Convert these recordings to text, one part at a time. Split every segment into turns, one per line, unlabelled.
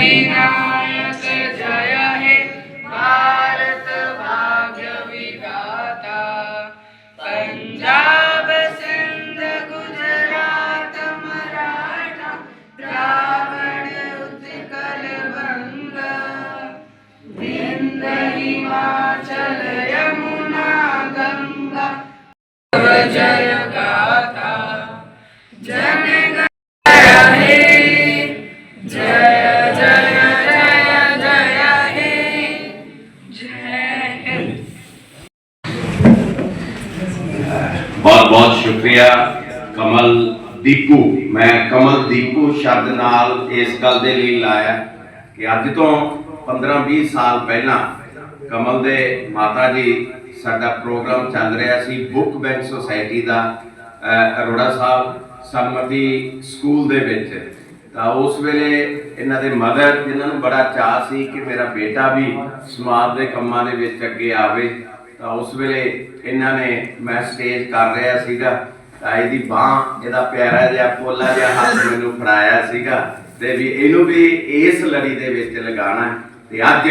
Hare Ram ਸ਼ੁਕਰੀਆ ਕਮਲ ਦੀਪੂ। ਮੈਂ ਕਮਲ ਦੀਪੂ ਸ਼ਬਦ ਨਾਲ ਇਸ ਗੱਲ ਦੇ ਲਈ ਲਾਇਆ ਕਿ ਅੱਜ ਤੋਂ 15-20 ਸਾਲ ਪਹਿਲਾਂ ਕਮਲ ਦੇ ਮਾਤਾ ਜੀ ਸਾਡਾ ਪ੍ਰੋਗਰਾਮ ਚੱਲ ਰਿਹਾ ਸੀ ਬੁੱਕ ਬੈਂਕ ਸੁਸਾਇਟੀ ਦਾ ਅਰੋੜਾ ਸਾਹਿਬ ਸਰਮਤੀ ਸਕੂਲ ਦੇ ਵਿੱਚ। ਤਾਂ ਉਸ ਵੇਲੇ ਇਹਨਾਂ ਦੇ ਮਦਰ, ਜਿਨ੍ਹਾਂ ਨੂੰ ਬੜਾ ਚਾਅ ਸੀ ਕਿ ਮੇਰਾ ਬੇਟਾ ਵੀ ਸਮਾਜ ਦੇ ਕੰਮਾਂ ਦੇ ਵਿੱਚ ਅੱਗੇ ਆਵੇ ਤਾਂ ਉਸ ਵੇਲੇ ਇਹਨਾਂ ਨੇ ਮੈਂ ਸਟੇਜ ਕਰ ਰਿਹਾ ਸੀਗਾ, ਤਾਂ ਇਹਦੀ ਬਾਹ, ਇਹਦਾ ਪਿਆਰਾ ਜਿਹਾ ਪੋਲਾ ਜਿਹਾ ਹੱਥ ਮੈਨੂੰ ਫੜਾਇਆ ਸੀਗਾ ਤੇ ਵੀ ਇਹਨੂੰ ਵੀ ਇਸ ਲੜੀ ਦੇ ਵਿੱਚ ਲਗਾਉਣਾ ਹੈ। ਤੇ ਅੱਜ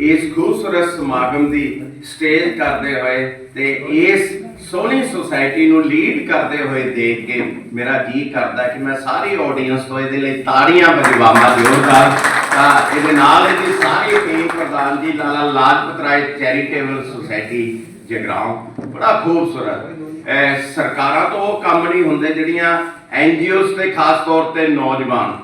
ਇਸ ਖੂਬਸੂਰਤ ਸਮਾਗਮ ਦੀ ਸਟੇਜ ਕਰਦੇ ਹੋਏ ਤੇ ਇਸ ਸੋਹਣੀ ਸੁਸਾਇਟੀ ਨੂੰ ਲੀਡ ਕਰਦੇ ਹੋਏ ਦੇਖ ਕੇ ਮੇਰਾ ਜੀ ਕਰਦਾ ਕਿ ਮੈਂ ਸਾਰੀ ਆਡੀਅנס ਤੋਂ ਇਹਦੇ ਲਈ ਤਾੜੀਆਂ ਵਜਵਾਵਾਂ ਜ਼ੋਰਦਾਰ ਤਾਂ ਇਹਦੇ ਨਾਲ ਇਹਦੀ ਸਾਰੀ ਟੀਮ ਪ੍ਰਧਾਨ ਜੀ ਲਾਲਾ ਲਾਜਪਤ ਰਾਏ ਚੈਰੀਟੇਬਲ ਸੁਸਾਇਟੀ ਜਗਰਾਉਂ। ਬੜਾ ਖੂਬਸੂਰਤ। ਸਰਕਾਰਾਂ ਤੋਂ ਉਹ ਕੰਮ ਨਹੀਂ ਹੁੰਦੇ ਜਿਹੜੀਆਂ ਐਨ ਐਨਜੀਓਸ ਤੇ ਖਾਸ ਤੌਰ ਤੇ ਨੌਜਵਾਨ,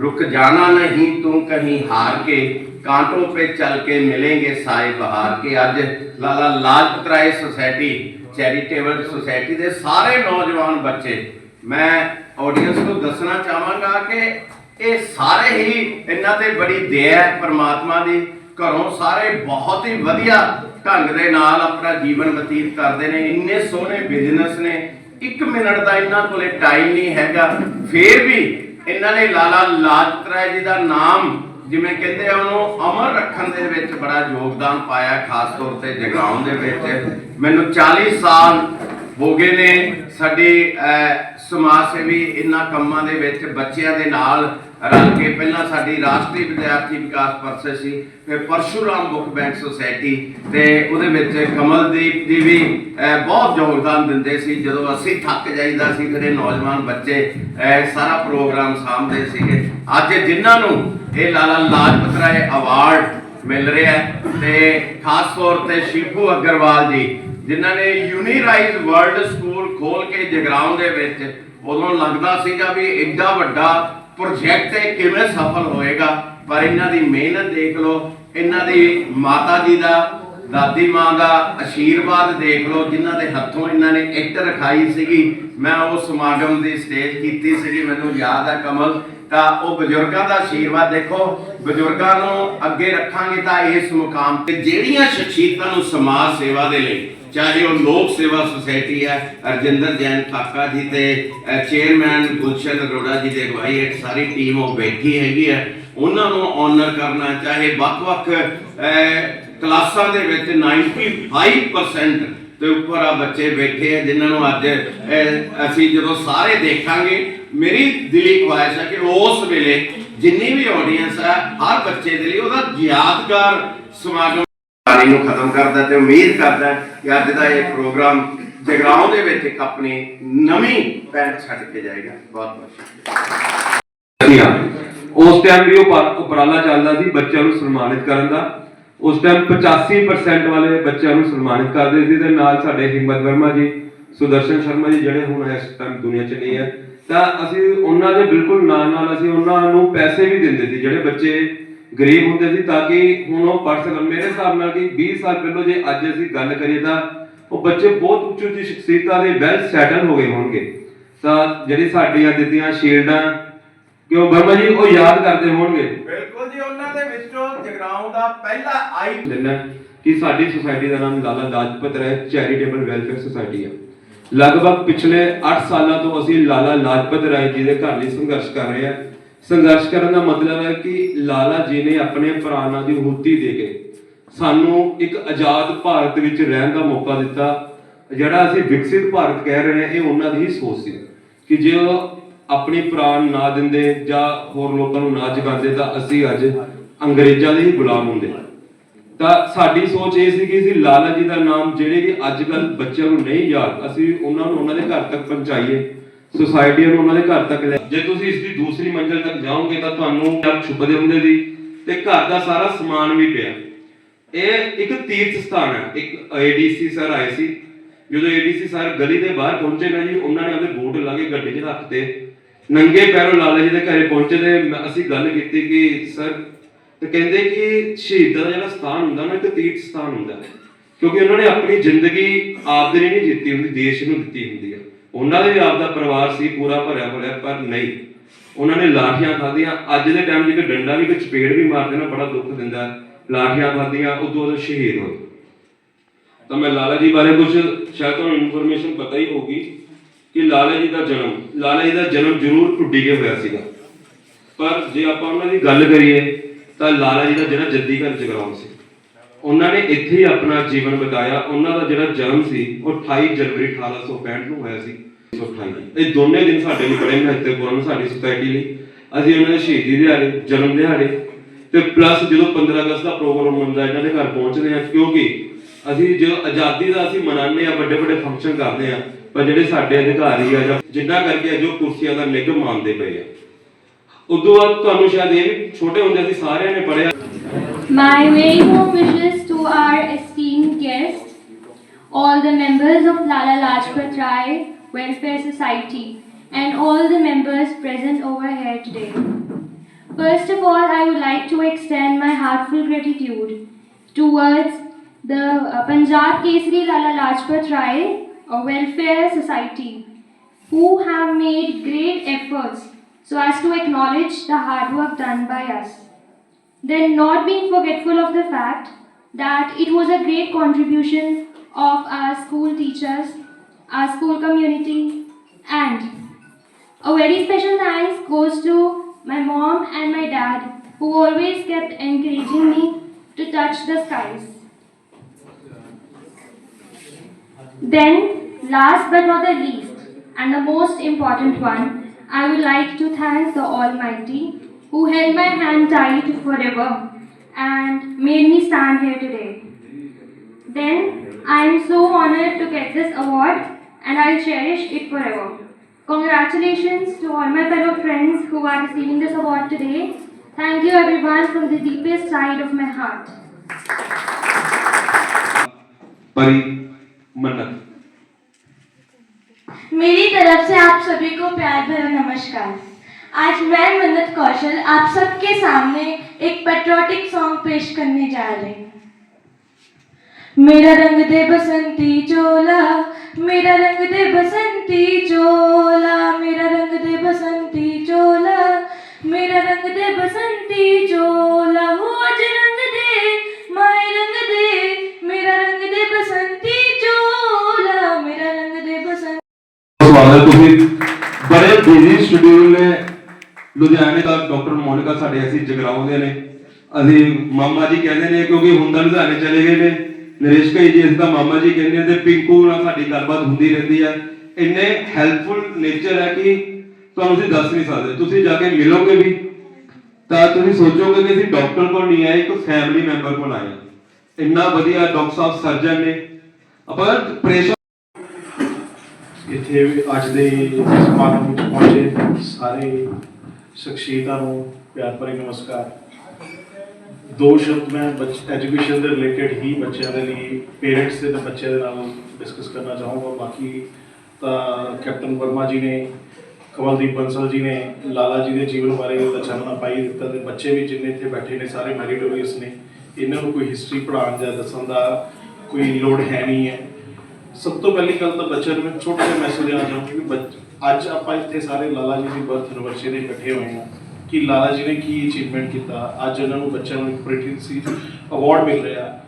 ਰੁਕ ਜਾਣਾ ਨਹੀਂ, ਤੂੰ ਕਹੀਂ ਹਾਰ ਕੇ, ਕਾਂਟੋ 'ਤੇ ਚੱਲ ਕੇ ਮਿਲेंगे ਸਾਏ ਬਹਾਰ ਕੇ। ਅੱਜ Lala Lajpat Rai society, charitable society ਦੇ ਸਾਰੇ ਨੌਜਵਾਨ ਬੱਚੇ, ਮੈਂ ਆਡੀਅנס ਨੂੰ ਦੱਸਣਾ ਚਾਹਾਂਗਾ ਕਿ ਇਹ ਸਾਰੇ ਹੀ ਇਹਨਾਂ ਤੇ ਬੜੀ ਦਇਆ ਹੈ ਪਰਮਾਤਮਾ ਦੀ। ਘਰੋਂ ਸਾਰੇ ਬਹੁਤ ਹੀ ਵਧੀਆ ਢੰਗ ਦੇ ਨਾਲ ਆਪਣਾ ਜੀਵਨ ਬਤੀਤ ਕਰਦੇ ਨੇ, ਇੰਨੇ ਸੋਹਣੇ ਬਿਜ਼ਨਸ ਨੇ। 1 ਮਿੰਟ ਦਾ ਇਹਨਾਂ ਕੋਲੇ ਟਾਈਮ ਨਹੀਂ ਹੈਗਾ। ਫੇਰ ਵੀ ਇਹਨਾਂ ਨੇ ਲਾਲਾ ਲਾਜਪਤ ਰਾਏ ਜੀ ਦਾ ਨਾਮ, ਜਿਵੇਂ ਕਹਿੰਦੇ ਆ, ਉਹਨੂੰ ਅਮਰ ਰੱਖਣ ਦੇ ਵਿੱਚ ਬੜਾ ਯੋਗਦਾਨ ਪਾਇਆ, ਖਾਸ ਤੌਰ ਤੇ ਜਗਾਉਣ ਦੇ ਵਿੱਚ। ਮੈਨੂੰ 40 ਸਾਲ ਹੋ ਗਏ ਨੇ ਸਾਡੀ ਸਮਾਜ ਸੇਵੀ ਇਹਨਾਂ ਕੰਮਾਂ ਦੇ ਵਿੱਚ, ਬੱਚਿਆਂ ਦੇ ਨਾਲ ਰਲ ਕੇ ਪਹਿਲਾਂ ਸਾਡੀ ਰਾਸ਼ਟਰੀ ਵਿਦਿਆਰਥੀ ਵਿਕਾਸ ਪਰਿਸ਼ਦ ਸੀ, ਫਿਰ ਪਰਸ਼ੂਰਾਮ ਬੁੱਕ ਬੈਂਕ ਸੁਸਾਇਟੀ ਤੇ ਉਹਦੇ ਵਿੱਚ ਕਮਲਦੀਪ ਜੀ ਵੀ ਬਹੁਤ ਯੋਗਦਾਨ ਦਿੰਦੇ ਸੀ। ਜਦੋਂ ਅਸੀਂ ਥੱਕ ਜਾਈਦਾ ਸੀ, ਫਿਰ ਇਹ ਨੌਜਵਾਨ ਬੱਚੇ ਸਾਰਾ ਪ੍ਰੋਗਰਾਮ ਸਾਂਭਦੇ ਸੀਗੇ। ਅੱਜ ਜਿਨ੍ਹਾਂ ਨੂੰ ਇਹ ਲਾਲਾ ਲਾਜਪਤ ਰਾਏ ਅਵਾਰਡ ਮਿਲ ਰਿਹਾ ਹੈ ਤੇ ਖਾਸ ਤੌਰ ਤੇ ਸ਼ਿਪੂ ਅਗਰਵਾਲ ਜੀ, ਜਿਨ੍ਹਾਂ ਨੇ ਯੂਨੀਰਾਈਜ਼ ਵਰਲਡ ਸਕੂਲ ਖੋਲ ਕੇ ਜਗਰਾਉਂ ਦੇ ਵਿੱਚ ਉਦੋਂ ਲੱਗਦਾ ਸੀਗਾ ਵੀ ਐਡਾ ਵੱਡਾ ਪ੍ਰੋਜੈਕਟ ਇਹ ਕਿਵੇਂ ਸਫਲ ਹੋਏਗਾ, ਪਰ ਇਹਨਾਂ ਦੀ ਮਿਹਨਤ ਦੇਖ ਲਓ, ਇਹਨਾਂ ਦੀ ਮਾਤਾ ਜੀ ਦਾ, ਦਾਦੀ ਮਾਂ ਦਾ ਆਸ਼ੀਰਵਾਦ ਦੇਖ ਲਓ, ਜਿਨ੍ਹਾਂ ਦੇ ਹੱਥੋਂ ਇਹਨਾਂ ਨੇ ਇੱਟ ਰਖਾਈ ਸੀਗੀ। ਮੈਂ ਉਹ ਸਮਾਗਮ ਦੀ ਸਟੇਜ ਕੀਤੀ ਸੀਗੀ, ਮੈਨੂੰ ਯਾਦ ਹੈ ਕਮਲ। ਤਾਂ ਉਹ ਬਜ਼ੁਰਗਾਂ ਦਾ ਆਸ਼ੀਰਵਾਦ ਦੇਖੋ, ਬਜ਼ੁਰਗਾਂ ਨੂੰ ਅੱਗੇ ਰੱਖਾਂਗੇ ਤਾਂ ਇਸ ਮੁਕਾਮ ਤੇ ਜਿਹੜੀਆਂ ਸ਼ਖਸੀਅਤਾਂ ਨੂੰ ਸਮਾਜ ਸੇਵਾ ਦੇ ਲਈ ਚਾਹੇ ਉਹ ਲੋਕ ਸੇਵਾ ਸੁਸਾਇਟੀ ਹੈ ਅਰਜਿੰਦਰ ਜੈਨ ਕਾਕਾ ਜੀ ਤੇ ਚੇਅਰਮੈਨ ਗੁਲਸ਼ਨ ਅਰੋੜਾ ਜੀ ਦੇ ਅਗਵਾਈ ਇੱਕ ਸਾਰੀ ਟੀਮ ਉਹ ਬੈਠੀ ਹੈਗੀ ਹੈ। ਉਹਨਾਂ ਨੂੰ ਆਨਰ ਕਰਨਾ, ਚਾਹੇ ਵੱਖ-ਵੱਖ ਕਲਾਸਾਂ ਦੇ ਵਿੱਚ 95% ਤੇ ਉੱਪਰ ਆ ਬੱਚੇ ਬੈਠੇ ਆ, ਜਿਨ੍ਹਾਂ ਨੂੰ ਅੱਜ ਅਸੀਂ ਜਦੋਂ ਸਾਰੇ ਦੇਖਾਂਗੇ, ਮੇਰੀ ਦਿਲੀ ਖੁਆਇਸ਼ ਹੈ ਕਿ ਉਸ ਵੇਲੇ ਜਿੰਨੀ ਵੀ ਆਡੀਅנס ਹੈ ਹਰ ਬੱਚੇ ਦੇ ਲਈ ਉਹਦਾ ਯਾਦਗਾਰ ਸਮਾਗਮ ਕਹਾਣੀ ਨੂੰ ਖਤਮ ਕਰਦਾ ਤੇ ਉਮੀਦ ਕਰਦਾ ਕਿ ਅੱਜ ਦਾ ਇਹ ਪ੍ਰੋਗਰਾਮ ਜਗਰਾਉਂ ਦੇ ਵਿੱਚ ਇੱਕ ਆਪਣੀ ਨਵੀਂ ਪੈਂਟ ਛੱਡ ਕੇ ਜਾਏਗਾ। ਬਹੁਤ ਬਹੁਤ ਸ਼ੁਕਰੀਆ।
ਉਸ ਟਾਈਮ ਵੀ ਉਹ ਉਪਰਾਲਾ ਚੱਲਦਾ ਸੀ ਬੱਚਿਆਂ ਨੂੰ ਸਨਮਾਨਿਤ ਕਰਨ ਦਾ। ਉਸ ਟਾਈਮ 85% ਵਾਲੇ ਬੱਚਿਆਂ ਨੂੰ ਸਨਮਾਨਿਤ ਕਰਦੇ ਸੀ ਤੇ ਨਾਲ ਸਾਡੇ ਹਿੰਮਤ ਵਰਮਾ ਜੀ, ਸੁਦਰਸ਼ਨ ਸ਼ਰਮਾ ਜੀ ਜਿਹੜੇ ਹੁਣ ਇਸ ਟਾਈਮ ਦੁਨੀਆ 'ਚ ਨਹੀਂ ਹੈ। ਤਾਂ ਅਸੀਂ ਉਹਨਾਂ ਦੇ ਬਿਲਕੁਲ ਨਾਲ ਨਾਲ ਅਸੀਂ ਉਹਨਾਂ ਨੂੰ ਪੈਸੇ ਵੀ ਦਿੰਦੇ ਸੀ ਜਿਹੜੇ ਬੱਚੇ ਗਰੀਬ ਹੁੰਦੇ ਸੀ ਤਾਂ ਕਿ ਹੁਣ ਉਹ ਪੜ੍ਹ ਸਕਣ। ਮੇਰੇ ਹਿਸਾਬ ਨਾਲ ਕਿ 20 ਸਾਲ ਪਹਿਲਾਂ ਜੇ ਅੱਜ ਅਸੀਂ ਗੱਲ ਕਰੀਏ ਤਾਂ ਉਹ ਬੱਚੇ ਬਹੁਤ ਉੱਚੀ ਉੱਚੀ ਸ਼ਖਸੀਅਤਾਂ ਦੇ ਵੈਲ ਸੈਟਲ ਹੋ ਗਏ ਹੋਣਗੇ। ਤਾਂ ਜਿਹੜੀ ਸਾਡੀਆਂ ਦਿੱਤੀਆਂ ਸ਼ੀਲਡਾਂ ਕਿਉਂ ਵਰਮਾ ਜੀ ਉਹ ਯਾਦ ਕਰਦੇ ਹੋਣਗੇ।
ਬਿਲਕੁਲ ਜੀ ਉਹਨਾਂ ਦੇ ਵਿੱਚੋਂ ਜਗਰਾਉਂ ਦਾ ਪਹਿਲਾ ਆਈ
ਲੈਣਾ ਕਿ ਸਾਡੀ ਸੁਸਾਇਟੀ ਦਾ ਨਾਮ Lala Lajpat Rai charitable welfare society ਹੈ ਲਗਭਗ ਪਿਛਲੇ 8 ਸਾਲਾਂ ਤੋਂ ਅਸੀਂ ਲਾਲਾ ਲਾਜਪਤ ਰਾਏ ਜੀ ਦੇ ਘਰ ਲਈ ਸੰਘਰਸ਼ ਕਰ ਰਹੇ ਹਾਂ ਸੰਘਰਸ਼ ਕਰਨ ਦਾ ਮਤਲਬ ਹੈ ਕਿ ਲਾਲਾ ਜੀ ਨੇ ਆਪਣੇ ਪ੍ਰਾਣਾਂ ਦੀ ਹੁਤੀ ਦੇ ਕੇ ਸਾਨੂੰ ਇੱਕ ਆਜ਼ਾਦ ਭਾਰਤ ਵਿੱਚ ਰਹਿਣ ਦਾ ਮੌਕਾ ਦਿੱਤਾ। ਜਿਹੜਾ ਅਸੀਂ ਵਿਕਸਿਤ ਭਾਰਤ ਕਹਿ ਰਹੇ ਹਾਂ, ਇਹ ਉਹਨਾਂ ਦੀ ਹੀ ਸੋਚ ਸੀ ਕਿ ਜੇ ਉਹ ਆਪਣੀ ਪ੍ਰਾਣ ਨਾ ਦਿੰਦੇ ਜਾਂ ਹੋਰ ਲੋਕਾਂ ਨੂੰ ਨਾ ਜਗਾਉਂਦੇ ਤਾਂ ਅਸੀਂ ਅੱਜ ਅੰਗਰੇਜ਼ਾਂ ਦੇ ਹੀ ਗੁਲਾਮ ਹੁੰਦੇ। ਤਾਂ ਸਾਡੀ ਸੋਚ ਇਹ ਸੀ ਕਿ ਅਸੀਂ ਲਾਲਾ ਜੀ ਦਾ ਨਾਮ ਜਿਹੜੇ ਕਿ ਅੱਜ ਕੱਲ ਬੱਚਿਆਂ ਨੂੰ ਨਹੀਂ ਯਾਦ, ਅਸੀਂ ਉਹਨਾਂ ਨੂੰ ਉਹਨਾਂ ਦੇ ਘਰ ਤੱਕ ਪਹੁੰਚਾਈਏ। ਸੁਸਾਇਟੀਆਂ ਨੂੰ ਉਹਨਾਂ ਦੇ ਘਰ ਤੱਕ ਲੈ ਜੇ ਤੁਸੀਂ ਇਸ ਦੀ ਦੂਸਰੀ ਮੰਜ਼ਿਲ ਤੱਕ ਜਾਓਗੇ ਤਾਂ ਤੁਹਾਨੂੰ ਜਦ ਛੁਪਦੇ ਹੁੰਦੇ ਸੀ ਤੇ ਘਰ ਦਾ ਸਾਰਾ ਸਮਾਨ ਵੀ ਪਿਆ। ਇਹ ਇੱਕ ਤੀਰਥ ਸਥਾਨ ਹੈ। ਇੱਕ ਏਡੀਸੀ ਸਰ ਆਏ ਸੀ। ਜਦੋਂ ਏਡੀਸੀ ਸਰ ਗਲੀ ਦੇ ਬਾਹਰ ਪਹੁੰਚੇ ਨਾ ਜੀ, ਉਹਨਾਂ ਨੇ ਆਪਣੇ ਬੂਟ ਲਾ ਕੇ ਗੱਡੀ 'ਚ ਰੱਖਤੇ ਨੰਗੇ ਪੈਰੋਂ ਲਾਲਾ ਜੀ ਦੇ ਘਰੇ ਪਹੁੰਚੇ ਤੇ ਅਸੀਂ ਗੱਲ ਕੀਤੀ ਕਿ, ਸਰ, ਤੇ ਕਹਿੰਦੇ ਕਿ ਸ਼ਹੀਦਾਂ ਦਾ ਜਿਹੜਾ ਸਥਾਨ ਹੁੰਦਾ ਨਾ, ਇੱਕ ਤੀਰਥ ਸਥਾਨ ਹੁੰਦਾ ਕਿਉਂਕਿ ਉਹਨਾਂ ਨੇ ਆਪਣੀ ਜ਼ਿੰਦਗੀ ਆਪ ਦੇ ਲਈ ਨਹੀਂ ਦਿੱਤੀ ਹੁੰਦੀ, ਦੇਸ਼ ਨੂੰ ਦਿੱਤੀ ਹੁੰਦੀ ਹੈ। ਉਹਨਾਂ ਦੇ ਵੀ ਆਪਦਾ ਪਰਿਵਾਰ ਸੀ, ਪੂਰਾ ਭਰਿਆ ਭਰਿਆ, ਪਰ ਨਹੀਂ। ਉਹਨਾਂ ਨੇ ਲਾਠੀਆਂ ਖਾਧੀਆਂ। ਅੱਜ ਦੇ ਟਾਈਮ 'ਚ ਡੰਡਾ ਵੀ, ਇੱਕ ਚਪੇੜ ਵੀ ਮਾਰਦੇ ਨਾ ਬੜਾ ਦੁੱਖ ਦਿੰਦਾ ਲਾਠੀਆਂ ਖਾਧੀਆਂ, ਉਦੋਂ ਉਦੋਂ ਸ਼ਹੀਦ ਹੋਏ। ਤਾਂ ਮੈਂ ਲਾਲਾ ਜੀ ਬਾਰੇ ਕੁਝ ਸ਼ਾਇਦ ਤੁਹਾਨੂੰ ਇਨਫੋਰਮੇਸ਼ਨ ਪਤਾ ਹੀ ਹੋਊਗੀ ਕਿ ਲਾਲਾ ਜੀ ਦਾ ਜਨਮ, ਲਾਲਾ ਜੀ ਦਾ ਜਨਮ ਜ਼ਰੂਰ ਟੁੱਡੀ ਕੇ ਹੋਇਆ ਸੀਗਾ। ਪਰ ਜੇ ਆਪਾਂ ਉਹਨਾਂ ਦੀ ਗੱਲ ਕਰੀਏ, ਤਾਂ ਲਾਲਾ ਜੀ ਦਾ ਜਿਹੜਾ ਜੱਦੀ ਘਰ ਜਗਰਾਉਂ ਸੀ। ਉਹਨਾਂ ਨੇ ਇੱਥੇ ਹੀ ਆਪਣਾ ਜੀਵਨ ਬਿਤਾਇਆ। ਉਹਨਾਂ ਦਾ ਜਿਹੜਾ ਜਨਮ ਸੀ, ਉਹ 28 ਜਨਵਰੀ 1865 ਨੂੰ ਹੋਇਆ ਸੀ। 1828 ਇਹ ਦੋਨੇ ਦਿਨ ਸਾਡੇ ਲਈ ਬੜੇ ਮਹੱਤਵਪੂਰਨ ਸਾਡੀ ਸੋਸਾਇਟੀ ਲਈ। ਅਸੀਂ ਉਹਨਾਂ ਦੇ ਸ਼ਹੀਦੀ ਦਿਹਾੜੇ, ਜਨਮ ਦਿਹਾੜੇ ਤੇ ਪਲੱਸ ਜਦੋਂ 15 ਅਗਸਤ ਦਾ ਪ੍ਰੋਗਰਾਮ ਹੁੰਦਾ, ਇਹਨਾਂ ਦੇ ਘਰ ਪਹੁੰਚਦੇ ਆ ਕਿਉਂਕਿ ਅਸੀਂ ਜੋ ਆਜ਼ਾਦੀ ਦਾ ਅਸੀਂ ਮਨਾਉਂਦੇ ਆ ਵੱਡੇ ਵੱਡੇ ਫੰਕਸ਼ਨ ਕਰਦੇ ਆ ਪਰ ਜਿਹੜੇ ਸਾਡੇ ਅਧਿਕਾਰੀ ਆ ਜਾਂ ਜਿੰਨਾ ਕਰਕੇ ਜੋ ਕੁਰਸੀਆਂ ਦਾ ਨਿੱਘ ਮਾਨਦੇ ਪਏ ਆ। ਉਦੋਂ ਬਾਅਦ ਤੁਹਾਨੂੰ ਸ਼ਾਇਦ ਇਹ ਛੋਟੇ ਹੁੰਦੇ ਅਸੀਂ ਸਾਰਿਆਂ ਨੇ ਪੜਿਆ
My very warm wishes to our esteemed guests, all the members of Lala Lajpat Rai Welfare Society, and all the members present over here today. First of all, I would like to extend my heartfelt gratitude towards the uh, Punjab Kesari Lala Lajpat Rai Welfare Society, who have made great efforts so as to acknowledge the hard work done by us then not being forgetful of the fact that it was a great contribution of our school teachers, our school community, and a very special thanks goes to my mom and my dad who always kept encouraging me to touch the skies. Then, last but not the least, and the most important one, I would like to thank the Almighty who held my hand tight forever and made me stand here today. Then, I am so honored to get this award and I'll cherish it forever. Congratulations to all my fellow friends who are receiving this award today. Thank you everyone from the deepest side of my heart.
परी मन्नत
मेरी तरफ से आप सभी को प्यार भरा नमस्कार आज मैं मन्नत कौशल आप सबके सामने एक पेट्रोटिक सॉन्ग पेश करने जा रही हूँ। मेरा रंग दे बसंती चोला, मेरा रंग दे बसंती चोला, मेरा रंग दे बसंती चोला, मेरा रंग दे बसंती चोला। हो आज रंग दे, माए रंग दे, मेरा रंग दे बसंती चोला, मेरा रंग दे बसंती
तुम्हें बड़े बिज़ी शेड्यूल में ਲੁਧਿਆਣੇ ਦਾ ਡਾਕਟਰ ਮੋਨਿਕਾ ਸਾਡੇ ਅਸੀਂ ਜਗਰਾਉਂ ਦੇ ਨੇ। ਅਸੀਂ ਮਾਮਾ ਜੀ ਕਹਿੰਦੇ ਨੇ ਕਿਉਂਕਿ ਹੁਣ ਤਾਂ ਲੁਧਿਆਣੇ ਚਲੇ ਗਏ ਨੇ। ਨਰੇਸ਼ ਭਾਈ ਜੀ, ਅਸੀਂ ਤਾਂ ਮਾਮਾ ਜੀ ਕਹਿੰਦੇ ਨੇ ਤੇ ਪਿੰਕੂ ਨਾਲ ਸਾਡੀ ਗੱਲਬਾਤ ਹੁੰਦੀ ਰਹਿੰਦੀ ਹੈ ਇੰਨੇ ਹੈਲਪਫੁਲ ਨੇਚਰ ਹੈ ਕਿ ਤੁਹਾਨੂੰ ਅਸੀਂ ਦੱਸ ਨਹੀਂ ਸਕਦੇ। ਤੁਸੀਂ ਜਾ ਕੇ ਮਿਲੋਗੇ ਵੀ, ਤਾਂ ਤੁਸੀਂ ਸੋਚੋਗੇ ਕਿ ਅਸੀਂ ਡਾਕਟਰ ਕੋਲ ਨਹੀਂ ਆਏ, ਇੱਕ ਫੈਮਿਲੀ ਮੈਂਬਰ ਕੋਲ ਆਏ। ਹਾਂ। ਇੰਨਾ ਵਧੀਆ ਡਾਕਟਰ ਸਾਹਿਬ ਸਰਜਨ ਨੇ। ਆਪਾਂ ਪ੍ਰੇਸ਼ਰ
ਇੱਥੇ ਅੱਜ ਦੇ ਸਮਾਗਮ ਵਿੱਚ ਪਹੁੰਚੇ ਸਾਰੇ ਸ਼ਖਸੀਅਤਾਂ ਨੂੰ ਪਿਆਰ ਭਰੀ ਨਮਸਕਾਰ। ਦੋ ਸ਼ਬਦ ਮੈਂ ਐਜੂਕੇਸ਼ਨ ਦੇ ਰਿਲੇਟਡ ਹੀ ਬੱਚਿਆਂ ਦੇ ਲਈ ਪੇਰੈਂਟਸ ਦੇ ਤੇ ਬੱਚਿਆਂ ਦੇ ਨਾਲ ਡਿਸਕਸ ਕਰਨਾ ਚਾਹੂੰਗਾ। ਬਾਕੀ ਤਾਂ ਕੈਪਟਨ ਵਰਮਾ ਜੀ ਨੇ ਕਮਲਦੀਪ ਬੰਸਲ ਜੀ ਨੇ, ਲਾਲਾ ਜੀ ਦੇ ਜੀਵਨ ਬਾਰੇ ਤਾਂ ਚਾਨਣਾ ਪਾਈ ਦਿੱਤਾ ਤੇ ਬੱਚੇ ਵੀ ਜਿੰਨੇ ਇੱਥੇ ਬੈਠੇ ਨੇ, ਸਾਰੇ ਮੈਰੀਟੋਰੀਅਸ ਨੇ। ਇਹਨਾਂ ਨੂੰ ਕੋਈ ਹਿਸਟਰੀ ਪੜ੍ਹਾਉਣ ਜਾਂ ਦੱਸਣ ਦਾ ਕੋਈ ਲੋੜ ਹੈ ਨਹੀਂ ਹੈ। ਸਭ ਤੋਂ ਪਹਿਲੀ ਗੱਲ ਤਾਂ ਬੱਚਿਆਂ ਨੂੰ ਛੋਟੇ ਮੈਸੇਜ ਦੇਣਾ ਚਾਹੁੰਦਾ ਕਿ ਅੱਜ ਆਪਾਂ ਇੱਥੇ ਸਾਰੇ ਲਾਲਾ ਜੀ ਦੀ ਬਰਥ ਐਨਵਰਸਰੀ ਦੇ ਇਕੱਠੇ ਹੋਏ ਹਾਂ ਕਿ ਲਾਲਾ ਜੀ ਨੇ ਕੀ ਅਚੀਵਮੈਂਟ ਕੀਤਾ। ਅੱਜ ਉਹਨਾਂ ਨੂੰ ਬੱਚਿਆਂ ਨੂੰ ਇੱਕ ਅਵਾਰਡ ਮਿਲ ਰਿਹਾ,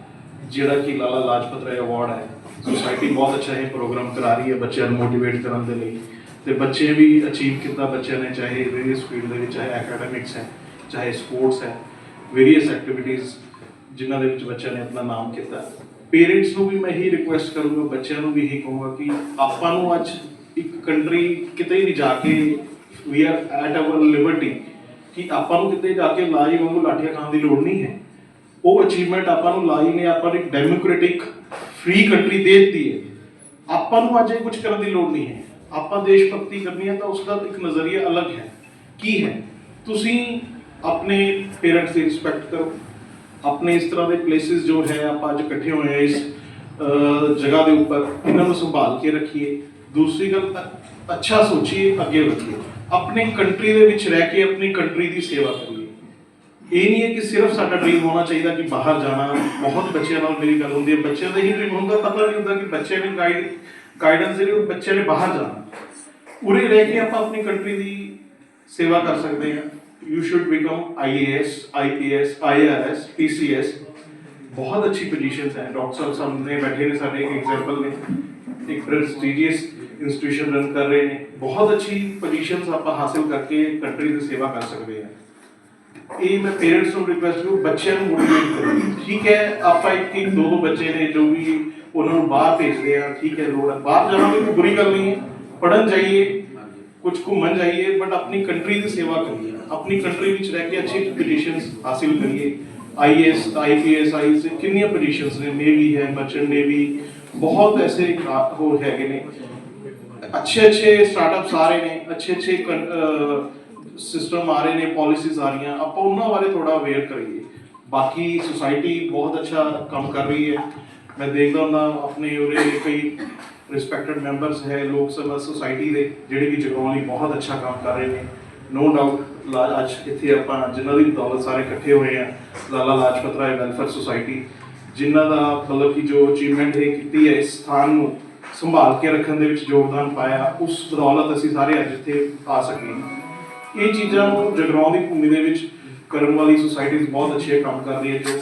ਜਿਹੜਾ ਕਿ ਲਾਲਾ ਲਾਜਪਤ ਰਾਏ ਅਵਾਰਡ ਹੈ। ਸੋਸਾਇਟੀ ਬਹੁਤ ਅੱਛਾ ਇਹ ਪ੍ਰੋਗਰਾਮ ਕਰਾ ਰਹੀ ਹੈ ਬੱਚਿਆਂ ਨੂੰ ਮੋਟੀਵੇਟ ਕਰਨ ਦੇ ਲਈ। ਤੇ ਬੱਚੇ ਵੀ ਅਚੀਵ ਕੀਤਾ ਬੱਚਿਆਂ ਨੇ, ਚਾਹੇ ਵੇਰੀਅਸ ਫੀਲਡ ਦੇ ਵਿੱਚ, ਚਾਹੇ ਐਕੈਡੈਮਿਕਸ ਹੈ, ਚਾਹੇ ਸਪੋਰਟਸ ਹੈ ਵੇਰੀਅਸ ਐਕਟੀਵਿਟੀਜ਼ ਜਿਨ੍ਹਾਂ ਦੇ ਵਿੱਚ ਬੱਚਿਆਂ ਨੇ ਆਪਣਾ ਨਾਮ ਕੀਤਾ। ਪੇਰੈਂਟਸ ਨੂੰ ਵੀ ਮੈਂ ਇਹੀ ਰਿਕੁਐਸਟ ਕਰੂੰਗਾ, ਬੱਚਿਆਂ ਨੂੰ ਵੀ ਇਹੀ ਕਹੂੰਗਾ ਕਿ ਆਪਾਂ ਨੂੰ ਅੱਜ ਇੱਕ ਕੰਟਰੀ ਕਿਤੇ ਵੀ ਜਾ ਕੇ we are at our liberty ਕਿ ਆਪਾਂ ਨੂੰ ਕਿਤੇ ਜਾ ਕੇ ਲਾਈ ਵਾਂਗੂ ਲਾਠੀਆਂ ਖਾਣ ਦੀ ਲੋੜ ਨਹੀਂ ਹੈ। ਉਹ ਅਚੀਵਮੈਂਟ ਆਪਾਂ ਨੂੰ ਲਾਈ ਨੇ, ਆਪਾਂ ਨੂੰ ਇੱਕ ਡੈਮੋਕ੍ਰੈਟਿਕ ਫ੍ਰੀ ਕੰਟਰੀ ਦੇ ਦਿੱਤੀ ਹੈ। ਆਪਾਂ ਨੂੰ ਅੱਜ ਇਹ ਕੁਝ ਕਰਨ ਦੀ ਲੋੜ ਨਹੀਂ ਹੈ। ਆਪਾਂ ਦੇਸ਼ ਭਗਤੀ ਕਰਨੀ ਹੈ ਤਾਂ ਉਸ ਦਾ ਇੱਕ ਨਜ਼ਰੀਆ ਅਲੱਗ ਹੈ। ਕੀ ਹੈ? ਤੁਸੀਂ ਆਪਣੇ ਪੇਰੈਂਟਸ ਦੀ ਰਿਸਪੈਕਟ ਕਰੋ। ਆਪਣੇ ਇਸ ਤਰ੍ਹਾਂ ਦੇ ਪਲੇਸਿਸ ਜੋ ਹੈ, ਆਪਾਂ ਅੱਜ ਇਕੱਠੇ ਹੋਏ ਇਸ ਜਗ੍ਹਾ ਦੇ ਉੱਪਰ, ਇਹਨਾਂ ਨੂੰ ਸੰਭਾਲ ਕੇ ਰੱਖੀਏ। ਦੂਸਰੀ ਗੱਲ ਅ- ਅੱਛਾ ਸੋਚੀਏ, ਅੱਗੇ ਵਧੀਏ। ਆਪਣੀ ਕੰਟਰੀ ਦੇ ਵਿੱਚ ਰਹਿ ਕੇ ਆਪਣੀ ਕੰਟਰੀ ਦੀ ਸੇਵਾ ਕਰੀਏ। ਇਹ ਨਹੀਂ ਹੈ ਕਿ ਸਿਰਫ ਸਾਡਾ ਡ੍ਰੀਮ ਹੋਣਾ ਚਾਹੀਦਾ ਕਿ ਬਾਹਰ ਜਾਣਾ, ਬਹੁਤ ਬੱਚਿਆਂ ਨਾਲ ਮੇਰੀ ਗੱਲ ਹੁੰਦੀ ਹੈ। ਬੱਚਿਆਂ ਦਾ ਹੀ ਡ੍ਰੀਮ ਹੁੰਦਾ ਪਤਾ ਨਹੀਂ ਹੁੰਦਾ ਕਿ ਬੱਚਿਆਂ ਨੇ ਗਾਈਡ ਗਾਈਡੈਂਸ ਦੇ ਲਈ ਬੱਚਿਆਂ ਨੇ ਬਾਹਰ ਜਾਣਾ। ਉਰੇ ਰਹਿ ਕੇ ਆਪਾਂ ਆਪਣੀ ਕੰਟਰੀ ਦੀ ਸੇਵਾ ਕਰ ਸਕਦੇ ਹਾਂ। You should become IAS IPS IRS PCS ਬਹੁਤ ਅੱਛੀ ਪੋਜੀਸ਼ਨਸ ਹੈ। ਡਾਕਟਰ ਸਾਹਿਬ ਸਾਹਮਣੇ ਬੈਠੇ ਨੇ ਸਾਡੇ ਇੱਕ ਐਗਜ਼ਾਮਪਲ ਨੇ। ਇੱਕ ਪ੍ਰੈਸਟੀਜੀਅਸ ਇੰਸਟੀਟਿਊਸ਼ਨ ਰਨ ਕਰ ਰਹੇ ਨੇ। ਬਹੁਤ ਅੱਛੀ ਪੋਜੀਸ਼ਨਸ ਆਪਾਂ ਹਾਸਿਲ ਕਰਕੇ ਕੰਟਰੀ ਦੀ ਸੇਵਾ ਕਰ ਸਕਦੇ ਹਾਂ। ਇਹ ਮੈਂ ਪੇਰੈਂਟਸ ਨੂੰ ਰਿਕੁਐਸਟ ਕਰੂ, ਬੱਚਿਆਂ ਨੂੰ ਮੋਟੀਵੇਟ ਕਰੋ। ਠੀਕ ਹੈ, ਆਪਾਂ ਇੱਕ ਇੱਕ ਦੋ ਦੋ ਬੱਚੇ ਨੇ ਜੋ ਵੀ ਉਹਨਾਂ ਨੂੰ ਬਾਹਰ ਭੇਜਦੇ ਆ ਠੀਕ ਹੈ, ਲੋੜ ਹੈ। ਬਾਹਰ ਜਾਣਾ ਵੀ ਕੋਈ ਬੁਰੀ ਗੱਲ ਨਹੀਂ ਹੈ। ਪੜਨ ਜਾਈਏ ਕੁਝ ਘੁੰਮਣ ਜਾਈਏ ਬਟ ਆਪਣੀ ਕੰਟਰੀ ਦੀ ਸੇਵਾ ਕਰੀਏ। ਆਪਣੀ ਕੰਟਰੀ ਵਿੱਚ ਰਹਿ ਕੇ ਅੱਛੀ ਪੋਜੀਸ਼ਨਸ ਹਾਸਿਲ ਕਰੀਏ। ਆਈਐਸ ਆਈਪੀਐਸ ਆਈਸ ਕਿੰਨੀਆਂ ਪੋਜੀਸ਼ਨਸ ਨੇ? ਨੇਵੀ ਹੈ ਮਰਚੈਂਟ ਨੇਵੀ ਬਹੁਤ ਐਸੇ ਹੋਰ ਹੈਗੇ ਨੇ। ਅੱਛੇ ਅੱਛੇ ਸਟਾਰਟਅਪਸ ਆ ਰਹੇ ਨੇ, ਅੱਛੇ ਅੱਛੇ ਸਿਸਟਮ ਆ ਰਹੇ ਨੇ ਪਾਲਿਸੀਜ਼ ਆ ਰਹੀਆਂ। ਆਪਾਂ ਉਹਨਾਂ ਬਾਰੇ ਥੋੜਾ ਅਵੇਅਰ ਕਰੀਏ। ਬਾਕੀ ਸੁਸਾਇਟੀ ਬਹੁਤ ਅੱਛਾ ਕੰਮ ਕਰ ਰਹੀ ਹੈ। ਮੈਂ ਦੇਖਦਾ ਹੁੰਦਾ ਆਪਣੇ ਉਰੇ ਕਈ ਰਿਸਪੈਕਟਡ ਮੈਂਬਰਸ ਹੈ, ਲੋਕ ਸਭਾ ਸੁਸਾਇਟੀ ਦੇ, ਜਿਹੜੇ ਕਿ ਜਗਾਉਣ ਲਈ ਬਹੁਤ ਅੱਛਾ ਕੰਮ ਕਰ ਰਹੇ ਨੇ। ਨੋ ਡਾਊਟ ਅੱਜ ਇੱਥੇ ਆਪਾਂ ਜਿਨ੍ਹਾਂ ਦੀ ਬਦੌਲਤ ਸਾਰੇ ਇਕੱਠੇ ਹੋਏ ਆ, ਲਾਲਾ ਲਾਜਪਤ ਰਾਏ ਵੈਲਫੇਅਰ ਸੁਸਾਇਟੀ ਜਿਨ੍ਹਾਂ ਦਾ ਮਤਲਬ ਕਿ ਜੋ ਅਚੀਵਮੈਂਟ ਇਹ ਕੀਤੀ ਹੈ ਇਸ ਸਥਾਨ ਨੂੰ ਸੰਭਾਲ ਕੇ ਰੱਖਣ ਦੇ ਵਿੱਚ ਯੋਗਦਾਨ ਪਾਇਆ ਉਸ ਬਦੌਲਤ ਅਸੀਂ ਸਾਰੇ ਅੱਜ ਇੱਥੇ ਆ ਸਕੇ ਇਹ ਚੀਜ਼ਾਂ ਨੂੰ ਜਗਰਾਉਂ ਦੀ ਭੂਮੀ ਦੇ ਵਿੱਚ ਕਰਨ ਵਾਲੀ ਸੁਸਾਇਟੀਜ਼ ਬਹੁਤ ਅੱਛੇ ਕੰਮ ਕਰ ਰਹੀ ਹੈ ਜੋ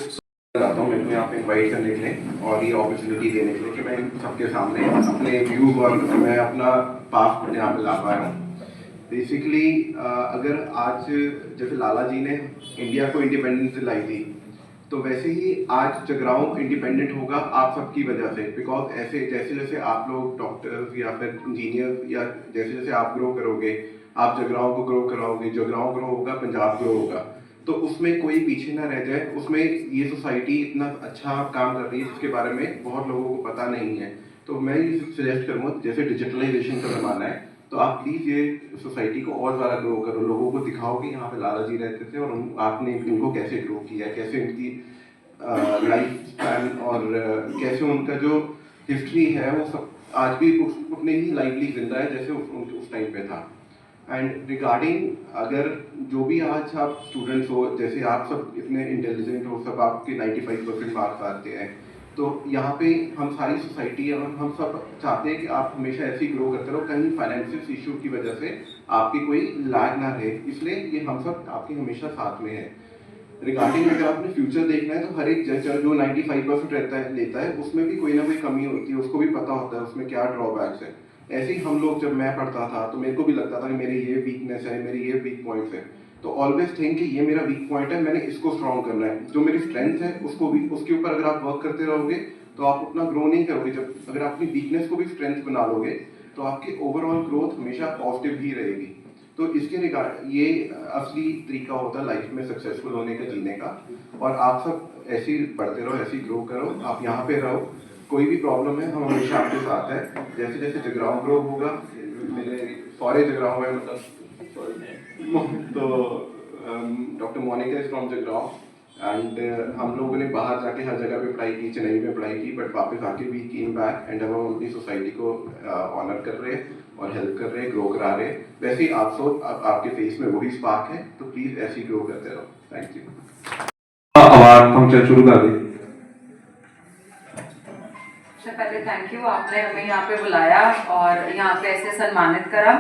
चाहता हूँ मेरे को यहाँ पे इनवाइट करने के लिए और ये अपॉर्चुनिटी देने के लिए कि मैं इन सबके सामने अपने व्यूज और मैं अपना पास यहाँ पे ला पाया हूँ बेसिकली अगर आज जैसे लाला जी ने इंडिया को इंडिपेंडेंस दिलाई थी तो वैसे ही आज जगराऊँ इंडिपेंडेंट होगा आप सबकी वजह से बिकॉज़ ऐसे, जैसे जैसे आप लोग डॉक्टर्स या फिर इंजीनियर या जैसे जैसे आप ग्रो करोगे, आप जगराऊँ को ग्रो कराओगे जगराऊँ ग्रो होगा, पंजाब ग्रो होगा। तो उसमें कोई पीछे ना रह जाए, उसमें ये सोसाइटी इतना अच्छा काम कर रही है जिसके बारे में बहुत लोगों को पता नहीं है। तो मैं ये सजेस्ट करूँगा, जैसे डिजिटलाइजेशन का ज़माना है तो आप प्लीज़ ये सोसाइटी को और ज़्यादा ग्रो करो। लोगों को दिखाओ कि यहाँ पे लाला जी रहते थे और आपने इनको कैसे ग्रो किया कैसे इनकी लाइफ स्पैन और कैसे उनका जो हिस्ट्री है वो सब आज भी उतने ही लाइवली ज़िंदा है जैसे उस, उस- उस टाइम पे था। एंड रिगार्डिंग अगर जो भी आज आप स्टूडेंट्स हो जैसे आप सब इतने इंटेलिजेंट हो सब आपके 95 परसेंट मार्क्स आते हैं तो यहाँ पे हम सारी सोसाइटी हम हम सब चाहते हैं कि आप हमेशा ऐसे ही ग्रो करते रहो। कहीं फाइनेंशियल इशू की वजह से आपकी कोई लैग ना रहे। इसलिए ये हम सब आपके हमेशा साथ में है। रिगार्डिंग अगर आपने फ्यूचर देखना है तो हर एक जज जो 95 परसेंट रहता है, लेता है, उसमें भी कोई ना कोई कमी होती है, उसको भी पता होता है, उसमें क्या ड्रॉबैक्स है। ऐसे ही हम लोग जब मैं पढ़ता था तो मेरे को भी लगता था कि मेरे ये वीकनेस है, मेरे ये वीक पॉइंट्स है। तो ऑलवेज थिंक कि ये मेरा वीक पॉइंट है, मैंने इसको स्ट्रॉन्ग करना है। जो मेरी स्ट्रेंथ है, उसको भी, उसके ऊपर अगर आप वर्क करते रहोगे तो आप उतना ग्रो नहीं करोगे। जब, अगर आप अपनी वीकनेस को भी स्ट्रेंथ बना लोगे तो आपकी ओवरऑल ग्रोथ हमेशा पॉजिटिव ही रहेगी। तो इसके रिगार्ड ये असली तरीका होता है लाइफ में सक्सेसफुल होने का, जीने का। और आप सब ऐसे ही बढ़ते रहो, ऐसे ही ग्रो करो। आप यहाँ पे रहो। कोई भी प्रॉब्लम है, हम हमेशा आपके साथ है। जैसे जैसे जगराव ग्रो होगा, मेरे सारे जगराव है मतलब तो doctor Monika is from Jagraon and हम लोगों ने बाहर जाके हर जगह पे पढ़ाई की चेन्नई में पढ़ाई की बट वापस आके भी केम बैक एंड अब हम अपनी सोसाइटी को ऑनर कर रहे हैं और हेल्प कर रहे हैं ग्रो करा रहे हैं। वैसे ही आप सब आप, आपके फेस में वही स्पार्क है तो प्लीज़ ऐसे ही ग्रो करते रहो। थैंक यू
अवार्ड फ़ंक्शन शुरू कर दी।
पहले थैंक यू आपने हमें यहाँ पे बुलाया और यहाँ पे ऐसे सम्मानित करा।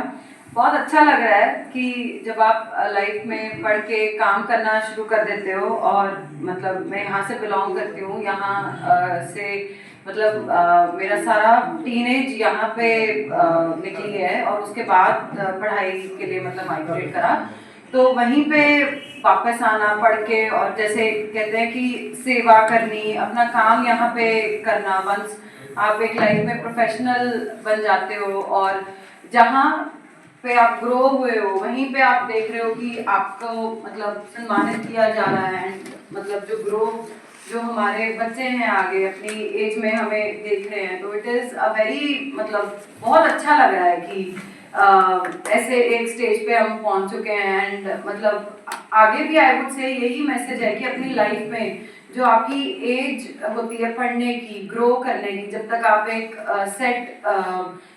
बहुत अच्छा लग रहा है कि जब आप लाइफ में पढ़ के काम करना शुरू कर देते हो और मतलब मैं यहाँ से बिलोंग करती हूँ यहाँ से मतलब अ, मेरा सारा टीनेज यहाँ पे निकली है और उसके बाद पढ़ाई के लिए मतलब माइग्रेट करा। तो वहीं पे वापस आना पढ़ के और जैसे कहते हैं कि सेवा करनी अपना काम यहाँ पे करना वंस आप एक लाइफ में प्रोफेशनल बन जाते हो और जहाँ पे आप ग्रो हुए हो वहीं पे आप देख रहे हो कि आपको मतलब सम्मानित किया जा रहा है मतलब जो ग्रो जो हमारे बच्चे हैं आगे अपनी एज में हमें देख रहे हैं। तो इट इज़ अ वेरी मतलब बहुत अच्छा लग रहा है कि अ, ऐसे एक स्टेज पे हम पहुँच चुके हैं एंड मतलब आगे भी आई वुड से यही मैसेज है कि अपनी लाइफ में जो आपकी एज होती है पढ़ने की ग्रो करने की, जब तक आप एक सेट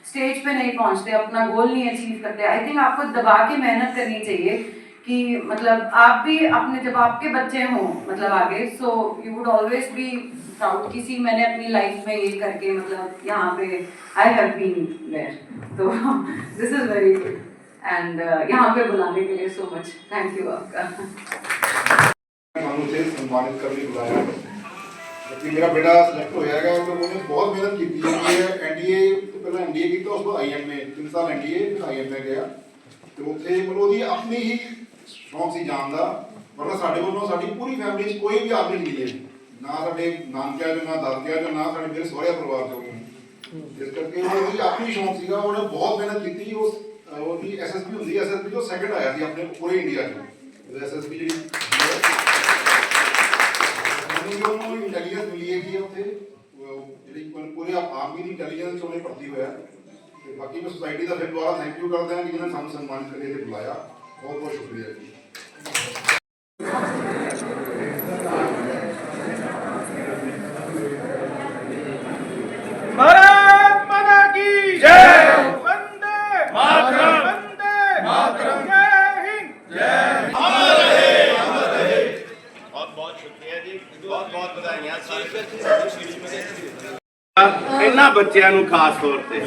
स्टेज पे नहीं पहुँचते, अपना गोल नहीं अचीव करते आई थिंक आपको दबा के मेहनत करनी चाहिए कि मतलब आप भी अपने, जब आपके बच्चे हों मतलब आगे so you would always be proud किसी मैंने अपनी लाइफ में ये करके मतलब यहाँ पे आई हैव बीन देयर तो this is very good and यहाँ पे बुलाने के लिए सो मच थैंक यू आपका.
ਸਾਨੂੰ ਤੇ ਸਨਮਾਨਿਤ ਕਰਨ ਲਈ ਬੁਲਾਇਆ ਜਦਕਿ ਮੇਰਾ ਬੇਟਾ ਸਿਲੈਕਟ ਹੋਇਆ ਹੈਗਾ ਤੇ ਉਹਨੇ ਬਹੁਤ ਮਿਹਨਤ ਕੀਤੀ ਹੈ ਐਨਡੀਏ ਤੋਂ ਪਹਿਲਾਂ ਐਨਡੀਏ ਕੀਤਾ ਉਸ ਤੋਂ ਆਈਐਮਏ ਤਿੰਨ ਸਾਲ ਐਨਡੀਏ ਫਿਰ ਆਈਐਮਏ ਗਿਆ ਤੇ ਉੱਥੇ ਮਤਲਬ ਉਹਦੀ ਆਪਣੀ ਹੀ ਸ਼ੌਂਕ ਸੀ ਜਾਣ ਦਾ ਵਰਨਾ ਸਾਡੇ ਵੱਲੋਂ ਸਾਡੀ ਪੂਰੀ ਫੈਮਿਲੀ 'ਚ ਕੋਈ ਵੀ ਆਦਮੀ ਨਹੀਂ ਮਿਲੇ ਨਾ ਸਾਡੇ ਨਾਨਕਿਆਂ ਚੋਂ ਨਾ ਦਾਦਕਿਆਂ ਚੋਂ ਨਾ ਸਾਡੇ ਮੇਰੇ ਸਹੁਰੇ ਪਰਿਵਾਰ ਚੋਂ ਇਸ ਕਰਕੇ ਉਹਦੀ ਆਪਣੀ ਸ਼ੌਂਕ ਸੀਗਾ ਉਹਨੇ ਬਹੁਤ ਮਿਹਨਤ ਕੀਤੀ ਉਸ ਅਹ ਉਹਦੀ ਐਸਐਸਪੀ ਹੁੰਦੀ ਹੈ ਐਸਐਸਪੀ ਤੋਂ ਸੈਕੰਡ ਆਇਆ ਸੀ ਆਪਣੇ ਪੂਰੇ ਇੰਡੀਆ 'ਚ ਐਸਐਸਪੀ ਜਿਹੜੀ ਮੈਨੂੰ ਉਹਨੂੰ ਇੰਟੈਲੀਜੈਂਸ ਮਿਲੀ ਹੈਗੀ ਹੈ ਉੱਥੇ, ਉਹ ਜਿਹੜੀ ਪੂਰੇ- ਪੂਰੇ ਆਰਮੀ ਦੀ ਇੰਟੈਲੀਜੈਂਸ ਉਹਨੇ ਭਰਤੀ ਹੋਇਆ। ਤੇ ਬਾਕੀ ਮੈਂ ਸੁਸਾਇਟੀ ਦਾ ਫਿਰ ਦੁਬਾਰਾ ਥੈਂਕ ਯੂ ਕਰਦਾ ਹਾਂ ਕਿ ਜਿਹਨਾਂ ਸਾਨੂੰ ਸਨਮਾਨਿਤ ਕਰਕੇ ਇੱਥੇ ਬੁਲਾਇਆ। ਬਹੁਤ ਬਹੁਤ ਸ਼ੁਕਰੀਆ ਜੀ।
ਬੱਚਿਆਂ ਨੂੰ ਖਾਸ ਤੌਰ ਤੇ।